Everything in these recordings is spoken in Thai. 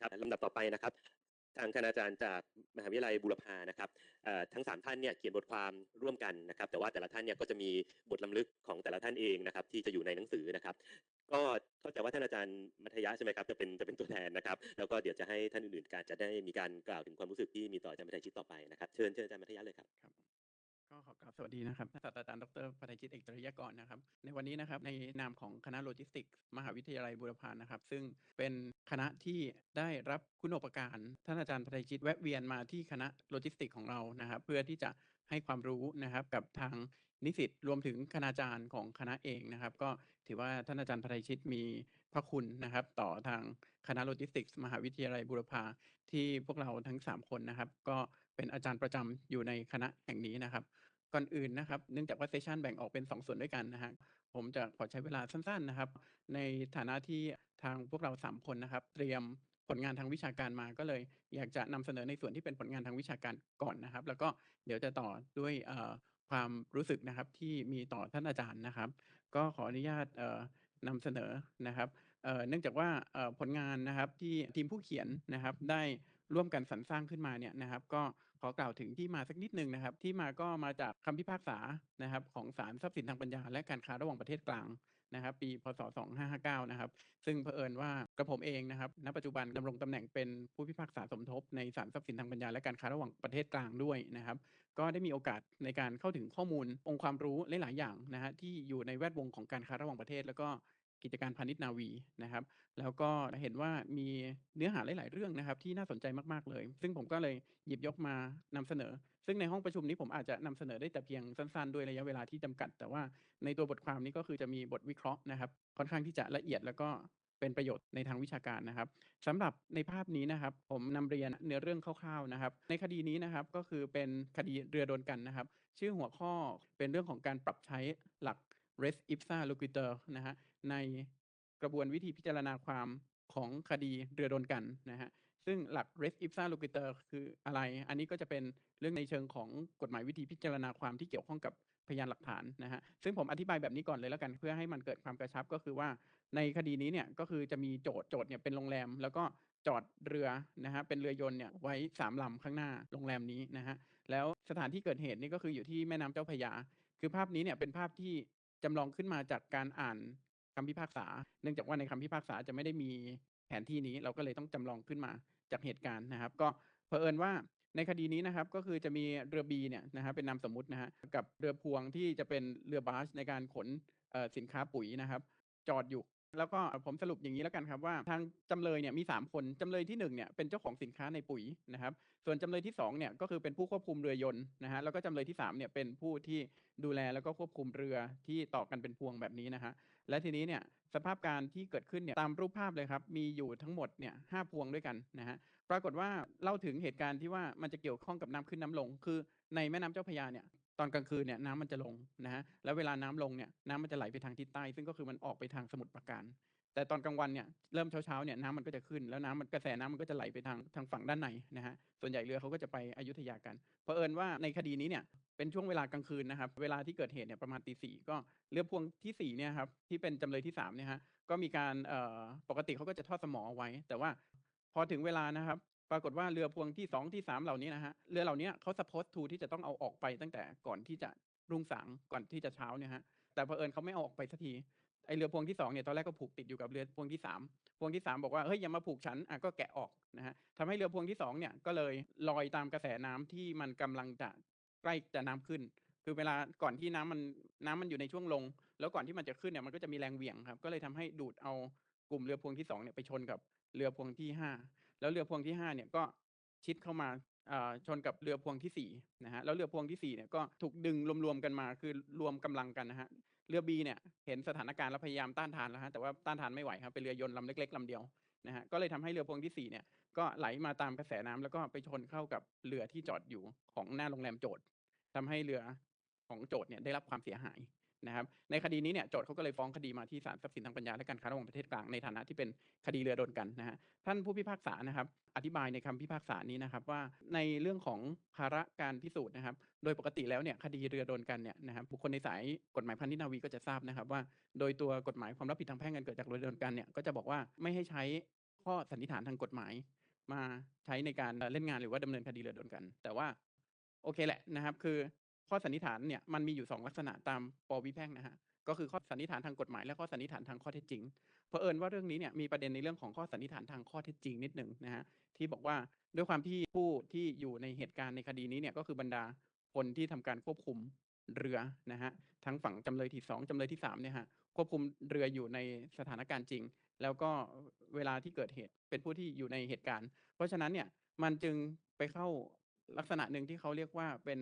ครับลำดับต่อไปนะครับ ทางคณาจารย์จากมหาวิทยาลัยบูรพานะครับทั้งสามท่านเนี่ยเขียนบทความร่วมกันนะครับ แต่ว่าแต่ละท่านเนี่ยก็จะมีบทลำลึกของแต่ละท่านเองนะครับ ที่จะอยู่ในหนังสือนะครับ ก็เข้าใจว่าท่านอาจารย์มัธยะใช่ไหมครับจะเป็นจะเป็นตัวแทนนะครับ แล้วก็เดี๋ยวจะให้ท่านอื่นๆการจะได้มีการกล่าวถึงความรู้สึกที่มีต่ออาจารย์มัธยชิตต่อไปนะครับเชิญเชิญอาจารย์มัธยะเลยครับครับ ก็ขอกราบสวัสดีนะครับศาสตราจารย์ดรปฏิจิตเอกจริยกรนะครับ ในวันนี้นะครับในนามของคณะโลจิสติกส์มหาวิทยาลัยบูรพานะครับ ซึ่งเป็นคณะที่ได้รับคุณูปการท่านอาจารย์ปฏิจิตแวะเวียนมาที่คณะโลจิสติกส์ของเรานะครับ เพื่อที่จะให้ความรู้นะครับกับทางนิสิตรวมถึงคณาจารย์ของคณะเองนะครับ ก็ถือว่าท่านอาจารย์ปฏิจิตมีพระคุณนะครับ ต่อทางคณะโลจิสติกส์มหาวิทยาลัยบูรพาที่พวกเราทั้งสามคนนะครับ ก็ เป็นอาจารย์ประจำอยู่ในคณะแห่งนี้นะครับ ก่อนอื่นนะครับ เนื่องจากว่าเซสชันแบ่งออกเป็น 2 ส่วนด้วยกันนะฮะผมจะขอใช้เวลาสั้นๆนะครับ ในฐานะที่ทางพวกเรา 3 คนนะครับ เตรียมผลงานทางวิชาการมาก็เลย อยากจะนำเสนอในส่วนที่เป็นผลงานทางวิชาการก่อนนะครับ แล้วก็เดี๋ยวจะต่อด้วยความรู้สึกนะครับที่มีต่อท่านอาจารย์นะครับ ก็ขออนุญาตเอ่อนำเสนอนะครับ เนื่องจากว่าผลงานนะครับที่ทีมผู้เขียนนะครับได้ร่วมกันสรรสร้างขึ้นมาเนี่ยนะครับ ก็ขอกล่าวถึงที่มาสักนิดหนึ่งนะครับ ที่มาก็มาจากคำพิพากษานะครับ ของศาลทรัพย์สินทางปัญญา และการค้าระหว่างประเทศกลางนะครับ ปีพศ 2559 นะครับ ซึ่งเผอิญว่ากระผมเองนะครับณปัจจุบันดำรงตำแหน่งเป็นผู้พิพากษาสมทบในศาลทรัพย์สินทางปัญญาและการค้าระหว่างประเทศกลางด้วยนะครับ ก็ได้มีโอกาสในการเข้าถึงข้อมูลองค์ความรู้หลายๆอย่างนะฮะที่อยู่ในแวดวงของการค้าระหว่างประเทศ แล้วก็ กิจการพาณิชย์นาวีนะครับ แล้วก็เห็นว่ามีเนื้อหาหลาย ๆ เรื่องนะครับ ที่น่าสนใจมาก ๆ เลย ซึ่งผมก็เลยหยิบยกมานำเสนอ ซึ่งในห้องประชุมนี้ผมอาจจะนำเสนอได้แต่เพียงสั้น ๆ ด้วยระยะเวลาที่จำกัด แต่ว่าในตัวบทความนี้ก็คือจะมีบทวิเคราะห์นะครับ ค่อนข้างที่จะละเอียดแล้วก็เป็นประโยชน์ในทางวิชาการนะครับสำหรับในภาพนี้นะครับ ผมนำเรียนเนื้อเรื่องคร่าวๆนะครับ ในคดีนี้นะครับก็คือเป็นคดีเรือโดนกันนะครับ ชื่อหัวข้อเป็นเรื่องของการปรับใช้หลัก res ipsa loquitur นะฮะ ในกระบวนวิธีพิจารณาความของคดีเรือโดนกันนะฮะซึ่งหลัก res ipsa loquitur คืออะไร อันนี้ก็จะเป็นเรื่องในเชิงของกฎหมายวิธีพิจารณาความที่เกี่ยวข้องกับพยานหลักฐานนะฮะซึ่งผมอธิบายแบบนี้ก่อนเลยแล้วกันเพื่อให้มันเกิดความกระชับก็คือว่าในคดีนี้เนี่ยก็คือจะมีโจทย์โจทย์เนี่ยเป็นโรงแรม แล้วก็จอดเรือนะฮะเป็นเรือยนต์เนี่ยไว้สามลำข้างหน้าโรงแรมนี้นะฮะแล้วสถานที่เกิดเหตุนี่ก็คืออยู่ที่แม่น้ำเจ้าพยา คือภาพนี้เนี่ยเป็นภาพที่จำลองขึ้นมาจากการอ่าน คำพิพากษา เนื่องจากว่าในคำพิพากษาจะไม่ได้มีแผนที่นี้เราก็เลยต้องจำลองขึ้นมาจากเหตุการณ์นะครับ ก็เผอิญว่าในคดีนี้นะครับก็คือจะมีเรือบีเนี่ยนะฮะเป็นนามสมมุตินะฮะกับเรือพวงที่จะเป็นเรือบาสในการขนสินค้าปุ๋ยนะครับ จอดอยู่ แล้วก็ผมสรุปอย่างนี้แล้วกันครับว่าทางจำเลยเนี่ยมี 3 คนจำเลยที่1เนี่ยเป็นเจ้าของสินค้าในปุ๋ยนะครับ ส่วนจำเลยที่2เนี่ยก็คือเป็นผู้ควบคุมเรือยนต์นะฮะแล้วก็จำเลยที่3เนี่ยเป็นผู้ที่ดูแลแล้วก็ควบคุมเรือที่ต่อกันเป็นพวงแบบนี้นะฮะ และทีนี้เนี่ยสภาพการที่เกิดขึ้นเนี่ยตามรูปภาพเลยครับ มีอยู่ทั้งหมดเนี่ยห้าพวงด้วยกันนะฮะปรากฏว่าเล่าถึงเหตุการณ์ที่ว่ามันจะเกี่ยวข้องกับน้ำขึ้นน้ำลง คือในแม่น้ำเจ้าพระยาเนี่ยตอนกลางคืนเนี่ยน้ำมันจะลงนะฮะแล้วเวลาน้ำลงเนี่ยน้ำมันจะไหลไปทางทิศใต้ ซึ่งก็คือมันออกไปทางสมุทรปราการ แต่ตอนกลางวันเนี่ยเริ่มเช้าๆเนี่ยน้ำมันก็จะขึ้นแล้วน้ำมันกระแสน้ำมันก็จะไหลไปทางทางฝั่งด้านในนะฮะส่วนใหญ่เรือเขาก็จะไปอยุธยากันเผอิญว่าในคดีนี้เนี่ยเป็นช่วงเวลากลางคืนนะครับ เวลาที่เกิดเหตุเนี่ยประมาณตีสี่ก็เรือพวงที่สี่เนี่ยครับที่เป็นจำเลยที่สามเนี่ยฮะก็มีการเอ่อปกติเขาก็จะทอดสมอเอาไว้ แต่ว่าพอถึงเวลานะครับ ปรากฏว่าเรือพวงที่สองที่สามเหล่านี้นะฮะเรือเหล่านี้เขาสปอตทูที่จะต้องเอาออกไปตั้งแต่ก่อนที่จะรุ่งสางก่อนที่จะเช้าเนี่ยฮะแต่เผอิญเขาไม่เอาออกไปสักที ไอเรือพวงที่สองเนี่ยตอนแรกก็ผูกติดอยู่กับเรือพวงที่สามพวงที่สามบอกว่าเฮ้ยอย่ามาผูกฉันอะก็แกะออกนะฮะทำให้เรือพวงที่สองเนี่ยก็เลยลอยตามกระแสน้ำที่มันกำลังจะใกล้จะน้ำขึ้น คือเวลาก่อนที่น้ำมันน้ำมันอยู่ในช่วงลง แล้วก่อนที่มันจะขึ้นเนี่ยมันก็จะมีแรงเหวี่ยงครับก็เลยทำให้ดูดเอากลุ่มเรือพวงที่สองเนี่ยไปชนกับเรือพวงที่ห้าแล้วเรือพวงที่ห้าเนี่ยก็ชิดเข้ามาอ่าชนกับเรือพวงที่สี่นะฮะแล้วเรือพวงที่สี่เนี่ยก็ถูกดึงรวมๆกันมาคือรวมกำลังกันนะฮะ เรือบีเนี่ยเห็นสถานการณ์แล้วพยายามต้านทานแล้วฮะแต่ว่าต้านทานไม่ไหวครับเป็นเรือยนต์ลำเล็กๆลำเดียวนะฮะก็เลยทำให้เรือพวงที่สี่เนี่ยก็ไหลมาตามกระแสน้ำแล้วก็ไปชนเข้ากับเรือที่จอดอยู่ของหน้าโรงแรมโจทย์ทำให้เรือของโจทย์เนี่ยได้รับความเสียหาย นะครับในคดีนี้เนี่ยโจทย์เขาก็เลยฟ้องคดีมาที่ศาลทรัพย์สินทางปัญญาและการค้าระหว่างประเทศกลางในฐานะที่เป็นคดีเรือโดนกันนะฮะท่านผู้พิพากษานะครับอธิบายในคำพิพากษานี้นะครับว่าในเรื่องของภาระการพิสูจน์นะครับโดยปกติแล้วเนี่ยคดีเรือโดนกันเนี่ยนะครับบุคคลในสายกฎหมายพันธินาวีก็จะทราบนะครับว่า โดยตัวกฎหมายความรับผิดทางแพ่งกันเกิดจากเรือโดนกันเนี่ยก็จะบอกว่าไม่ให้ใช้ข้อสันนิษฐานทางกฎหมาย มาใช้ในการเล่นงานหรือว่าดำเนินคดีเรือดนกัน แต่ว่าโอเคแหละนะครับ คือ ข้อสันนิษฐานเนี่ยมันมีอยู่สองลักษณะตามปวิแพ่งนะฮะก็คือข้อสันนิษฐานทางกฎหมายและข้อสันนิษฐานทางข้อเท็จจริงเผอิญว่าเรื่องนี้เนี่ยมีประเด็นในเรื่องของข้อสันนิษฐานทางข้อเท็จจริงนิดหนึ่งนะฮะที่บอกว่าด้วยความที่ผู้ที่อยู่ในเหตุการณ์ในคดีนี้เนี่ยก็คือบรรดาคนที่ทำการควบคุมเรือนะฮะทั้งฝั่งจำเลยที่สองจำเลยที่สามเนี่ยฮะควบคุมเรืออยู่ในสถานการณ์จริง แล้วก็เวลาที่เกิดเหตุเป็นผู้ที่อยู่ในเหตุการณ์ เพราะฉะนั้นเนี่ยมันจึงไปเข้าลักษณะหนึ่งที่เขาเรียกว่าเป็น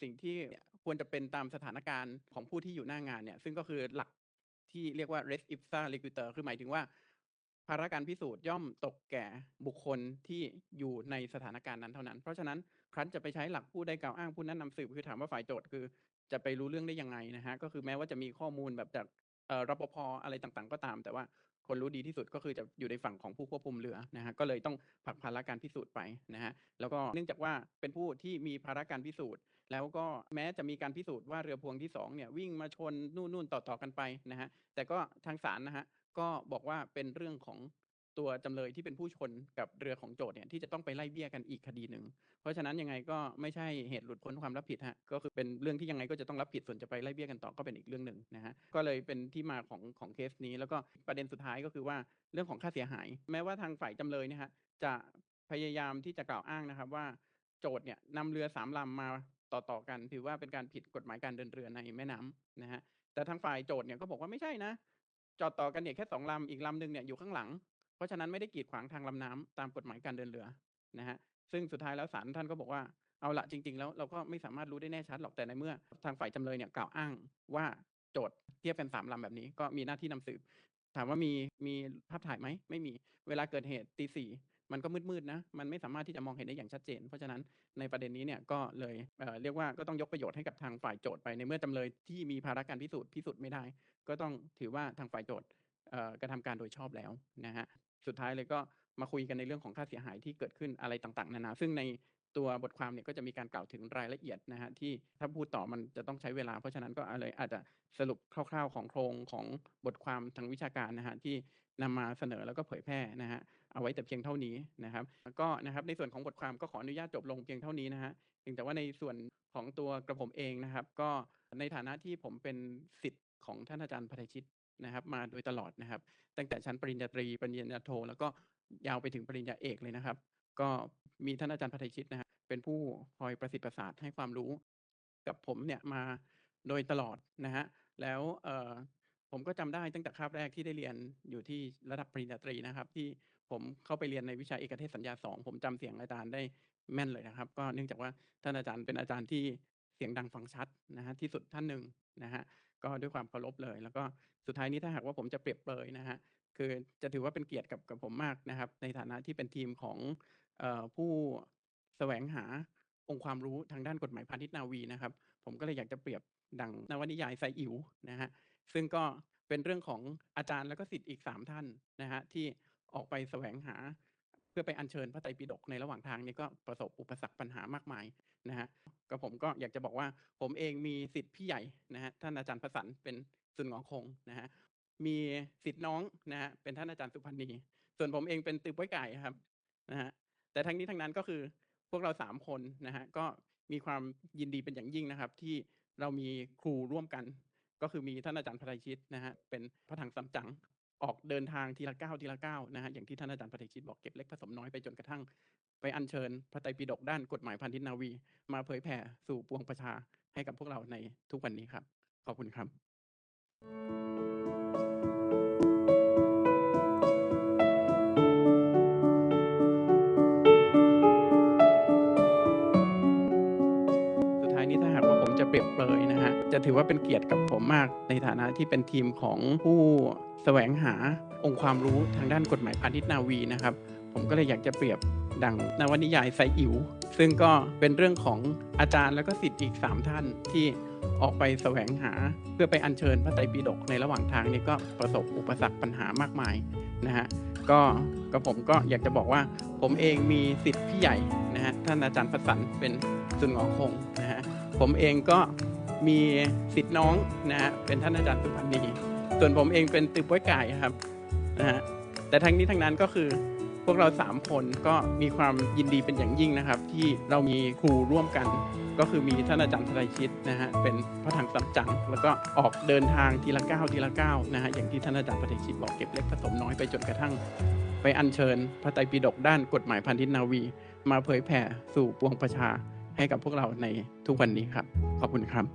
สิ่งที่ควรจะเป็นตามสถานการณ์ของผู้ที่อยู่หน้างานเนี่ย ซึ่งก็คือหลักที่เรียกว่า res ipsa loquitur คือหมายถึงว่า ภาระการพิสูจน์ย่อมตกแก่บุคคลที่อยู่ในสถานการณ์นั้นเท่านั้น เพราะฉะนั้นครั้นจะไปใช้หลักผู้ใดกล่าวอ้างผู้นั้นนำสืบคือถามว่าฝ่ายโจทย์คือ จะไปรู้เรื่องได้ยังไงนะฮะก็คือแม้ว่าจะมีข้อมูลแบบจากเอ่อรปภอะไรต่างๆ ก็ตาม แต่ว่าคนรู้ดีที่สุดก็คือจะอยู่ในฝั่งของผู้ควบคุมเรือนะฮะก็เลยต้องผลักภาระการพิสูจน์ไปนะฮะแล้วก็เนื่องจากว่าเป็นผู้ที่มีภาระการพิสูจน์ แล้วก็แม้จะมีการพิสูจน์ว่าเรือพวงที่สองเนี่ยวิ่งมาชนนู่นนู่นต่อต่อกันไปนะฮะแต่ก็ทางศาลนะฮะก็บอกว่าเป็นเรื่องของตัวจำเลยที่เป็นผู้ชนกับเรือของโจทย์เนี่ยที่จะต้องไปไล่เบี้ยกันอีกคดีหนึ่ง เพราะฉะนั้นยังไงก็ไม่ใช่เหตุหลุดพ้นความรับผิดฮะก็คือเป็นเรื่องที่ยังไงก็จะต้องรับผิดส่วนจะไปไล่เบี้ยกันต่อก็เป็นอีกเรื่องหนึ่งนะฮะก็เลยเป็นที่มาของของเคสนี้ แล้วก็ประเด็นสุดท้ายก็คือว่าเรื่องของค่าเสียหาย แม้ว่าทางฝ่ายจำเลยเนี่ยฮะจะพยายามที่จะกล่าวอ้างนะครับว่าโจทย์เนี่ยนำเรือสามลำมา ต่อต่อๆกันถือว่าเป็นการผิดกฎหมายการเดินเรือในแม่น้ำนะฮะแต่ทางฝ่ายโจทย์เนี่ยก็บอกว่าไม่ใช่นะ จอดต่อกันเนี่ยแค่สองลำอีกลำหนึ่งเนี่ยอยู่ข้างหลัง เพราะฉะนั้นไม่ได้กีดขวางทางลำน้ำตามกฎหมายการเดินเรือนะฮะซึ่งสุดท้ายแล้วศาลท่านก็บอกว่าเอาละจริง ๆ แล้วเราก็ไม่สามารถรู้ได้แน่ชัดหรอกแต่ในเมื่อ ทางฝ่ายจำเลยเนี่ยกล่าวอ้างว่าโจทย์เทียบกันสามลำแบบนี้ก็มีหน้าที่นำสืบถามว่ามีมีภาพถ่ายไหมไม่มีเวลาเกิดเหตุตีสี่ มันก็มืดๆนะ มันไม่สามารถที่จะมองเห็นได้อย่างชัดเจน เพราะฉะนั้นในประเด็นนี้เนี่ยก็เลยเเรียกว่าก็ต้องยกประโยชน์ให้กับทางฝ่ายโจทย์ไปในเมื่อจำเลยที่มีภาระการพิสูจน์พิสูจน์ไม่ได้ ก็ต้องถือว่าทางฝ่ายโจทย์กระทำการโดยชอบแล้วนะฮะสุดท้ายเลยก็มาคุยกันในเรื่องของค่าเสียหายที่เกิดขึ้นอะไรต่างๆ นานา ซึ่งในตัวบทความเนี่ยก็จะมีการกล่าวถึงรายละเอียดนะฮะที่ถ้าพูดต่อมันจะต้องใช้เวลา เพราะฉะนั้นก็เลยอาจจะสรุปคร่าว ๆ ของโครงของบทความทางวิชาการนะฮะที่นำมาเสนอแล้วก็เผยแพร่นะฮะ เอาไว้แต่เพียงเท่านี้นะครับแล้วก็นะครับในส่วนของบทความก็ขออนุญาตจบลงเพียงเท่านี้นะฮะเพียงแต่ว่าในส่วนของตัวกระผมเองนะครับ ก็ในฐานะที่ผมเป็นสิทธิ์ของท่านอาจารย์พัทยชิตนะครับ มาโดยตลอดนะครับ ตั้งแต่ชั้นปริญญาตรีปริญญาโท แล้วก็ยาวไปถึงปริญญาเอกเลยนะครับ ก็มีท่านอาจารย์พัทยชิตนะฮะเป็นผู้คอยประสิทธิ์ประสาทให้ความรู้ กับผมเนี่ยมาโดยตลอดนะฮะแล้วเออผมก็จำได้ตั้งแต่คาบแรกที่ได้เรียนอยู่ที่ระดับปริญญาตรีนะครับที่ ผมเข้าไปเรียนในวิชาเอกเทศสัญญาสองผมจำเสียงอาจารย์ได้แม่นเลยนะครับ ก็เนื่องจากว่าท่านอาจารย์เป็นอาจารย์ที่เสียงดังฟังชัดนะฮะที่สุดท่านหนึ่งนะฮะก็ด้วยความเคารพเลย แล้วก็สุดท้ายนี้ถ้าหากว่าผมจะเปรียบเปยนะฮะคือจะถือว่าเป็นเกียรติกับกับผมมากนะครับ ในฐานะที่เป็นทีมของออผู้แสวงหาองค์ความรู้ทางด้านกฎหมายพาณิชย์นาวีนะครับ ผมก็เลยอยากจะเปรียบดังนวนิยายไซอิ๋วนะฮะซึ่งก็เป็นเรื่องของอาจารย์แล้วก็สิทธิ์อีกสามท่านนะฮะที่ ออกไปแสวงหา เพื่อไปอัญเชิญพระไตรปิฎกในระหว่างทางนี้ก็ประสบอุปสรรคปัญหามากมายนะฮะก็ผมก็อยากจะบอกว่าผมเองมีสิทธิ์พี่ใหญ่นะฮะท่านอาจารย์ประสันเป็นสุนงอคงนะฮะมีสิทธิ์น้องนะฮะเป็นท่านอาจารย์สุพันธ์นีส่วนผมเองเป็นตือป้อยไก่ครับนะฮะแต่ทั้งนี้ทั้งนั้นก็คือพวกเราสามคนนะฮะก็มีความยินดีเป็นอย่างยิ่งนะครับ ที่เรามีครูร่วมกัน ก็คือมีท่านอาจารย์พัทยชิตนะฮะเป็นพระถังซัมจัง ออกเดินทางทีละก้าวทีละก้าวนะฮะอย่างที่ท่านอาจารย์ปฏิชิตบอกเก็บเล็กผสมน้อยไปจนกระทั่ง ไปอัญเชิญพระไตรปิฎกด้านกฎหมายพันธินาวี มาเผยแผ่สู่ปวงประชาให้กับพวกเราในทุกวันนี้ครับ ขอบคุณครับ เปรียบเปรยนะฮะจะถือว่าเป็นเกียรติกับผมมากในฐานะที่เป็นทีมของผู้แสวงหาองค์ความรู้ทางด้านกฎหมายพาณิชย์นาวีนะครับ ผมก็เลยอยากจะเปรียบดังนวนิยายไซอิ๋วซึ่งก็เป็นเรื่องของอาจารย์แล้วก็สิทธิ์อีก 3 ท่านที่ออกไปแสวงหาเพื่อไปอัญเชิญพระไตรปิฎกในระหว่างทางนี้ก็ประสบอุปสรรคปัญหามากมายนะฮะก็ก็ผมก็อยากจะบอกว่าผมเองมีสิทธิ์พี่ใหญ่นะฮะท่านอาจารย์ประสันเป็นสุนงอคงนะฮะ ผมเองก็มีสิทธิ์น้องนะฮะเป็นท่านอาจารย์สุพันธ์นีส่วนผมเองเป็นตือป้อยไก่ครับนะฮะแต่ทั้งนี้ทั้งนั้นก็คือพวกเราสามคนก็มีความยินดีเป็นอย่างยิ่งนะครับ ที่เรามีครูร่วมกัน ก็คือมีท่านอาจารย์ธนายชิตนะฮะเป็นพระถังสัมจังแล้วก็ออกเดินทางทีละก้าวทีละก้าวนะฮะอย่างที่ท่านอาจารย์ปฏิชิตบอกเก็บเล็กผสมน้อยไปจนกระทั่ง ไปอัญเชิญ พระไตรปิฎกด้านกฎหมายพันธินาวี มาเผยแผ่สู่ปวงประชา ให้กับพวกเราในทุกวันนี้ครับ ขอบคุณครับ